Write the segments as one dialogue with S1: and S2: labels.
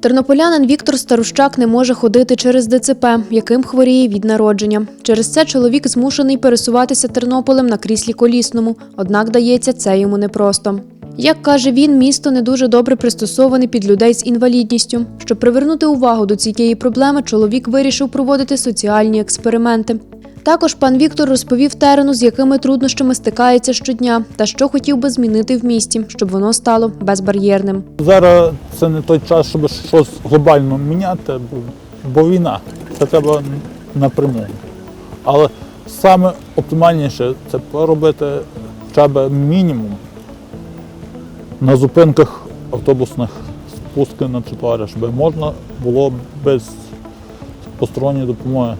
S1: Тернополянин Віктор Старущак не може ходити через ДЦП, яким хворіє від народження. Через це чоловік змушений пересуватися Тернополем на кріслі колісному, однак дається це йому непросто. Як каже він, місто не дуже добре пристосоване під людей з інвалідністю. Щоб привернути увагу до цієї проблеми, чоловік вирішив проводити соціальні експерименти. Також пан Віктор розповів терену, з якими труднощами стикається щодня, та що хотів би змінити в місті, щоб воно стало безбар'єрним.
S2: Зараз це не той час, щоб щось глобально міняти, бо, війна. Це треба напряму. Але саме оптимальніше це поробити б мінімум на зупинках автобусних спуски на тротуари, щоб можна було без посторонньої допомоги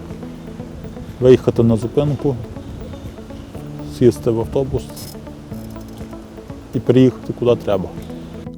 S2: виїхати на зупинку, сісти в автобус і приїхати куди треба.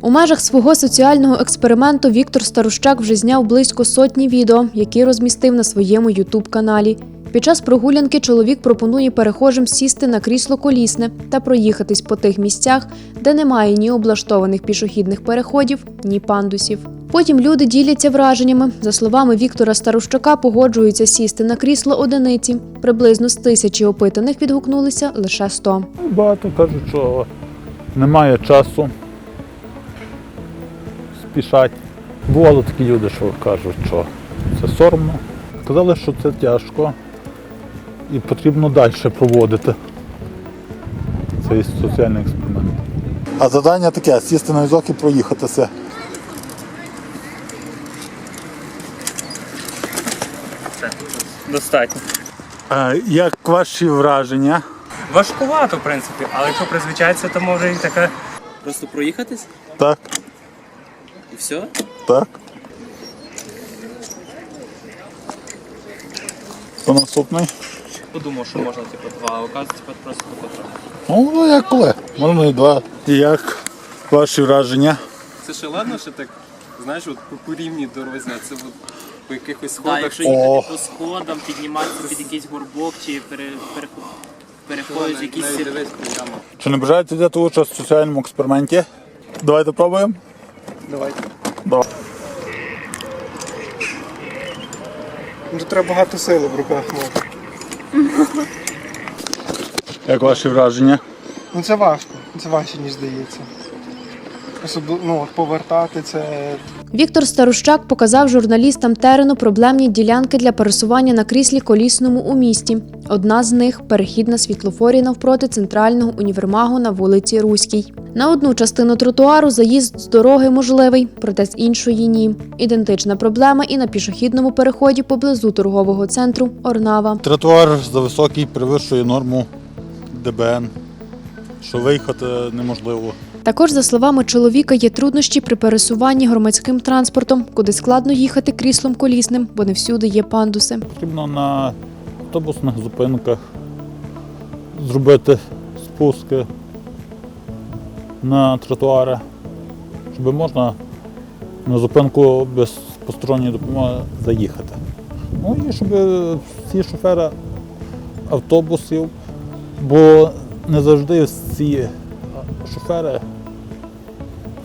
S1: У межах свого соціального експерименту Віктор Старущак вже зняв близько сотні відео, які розмістив на своєму ютуб-каналі. Під час прогулянки чоловік пропонує перехожим сісти на крісло колісне та проїхатись по тих місцях, де немає ні облаштованих пішохідних переходів, ні пандусів. Потім люди діляться враженнями. За словами Віктора Старущака, погоджуються сісти на крісло одиниці. Приблизно з тисячі опитаних відгукнулися лише 100.
S2: Багато кажуть, що немає часу, спішать. Бували такі люди, що кажуть, що це соромно. Казали, що це тяжко і потрібно далі проводити цей соціальний експеримент.
S3: А завдання таке сісти на візок і проїхатися.
S4: Достатньо.
S3: Як ваші враження?
S4: Важкувато, в принципі, але якщо призвичається, то може і таке. Просто проїхатись
S3: Так,
S4: і все.
S3: так. Хто наступний?
S4: Подумав, що можна типу два, а оказується типу, просто по трохи.
S3: Ну, ну, як коли. Можна і два. І як ваші враження?
S5: Це ще ладно, що так, знаєш, от по, по рівній дорозі, а це от по якихось
S6: Так,
S5: сходах.
S6: якщо
S5: що-
S3: О.
S6: їхати по сходам, підніматися під якийсь горбок чи пере, пере, переходиш
S5: навіть-
S6: якісь
S5: навіть дивись прямо.
S3: Чи не бажаєте взяти участь в соціальному експерименті? Давайте пробуємо.
S5: Давайте.
S3: Давай.
S5: Вже треба багато сили в руках мати.
S3: Як ваші враження?
S7: Ну це важко, це важче, ніж здається. Ну, повертати це
S1: Віктор Старущак показав журналістам терену проблемні ділянки для пересування на кріслі колісному у місті. Одна з них перехід на світлофорі навпроти центрального універмагу на вулиці Руській. На одну частину тротуару заїзд з дороги можливий, проте з іншої ні. Ідентична проблема і на пішохідному переході поблизу торгового центру Орнава.
S3: Тротуар зависокий перевищує норму ДБН, що виїхати неможливо.
S1: Також, за словами чоловіка, є труднощі при пересуванні громадським транспортом, куди складно їхати кріслом колісним, бо не всюди є пандуси.
S2: Потрібно на автобусних зупинках зробити спуски на тротуари, щоб можна на зупинку без посторонньої допомоги заїхати. Ну і щоб всі шофери автобусів, бо не завжди всі шофери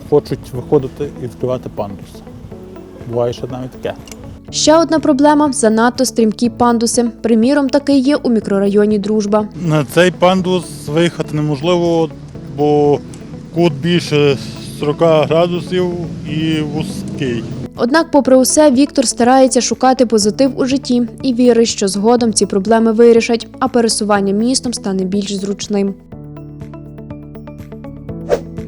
S2: хочуть виходити і відкривати пандус. Буває ще навіть таке.
S1: Ще одна проблема занадто стрімкі пандуси. Приміром, такий є у мікрорайоні Дружба.
S3: На цей пандус виїхати неможливо, бо кут більше 40 градусів і вузький.
S1: Однак, попри усе, Віктор старається шукати позитив у житті і вірить, що згодом ці проблеми вирішать, а пересування містом стане більш зручним.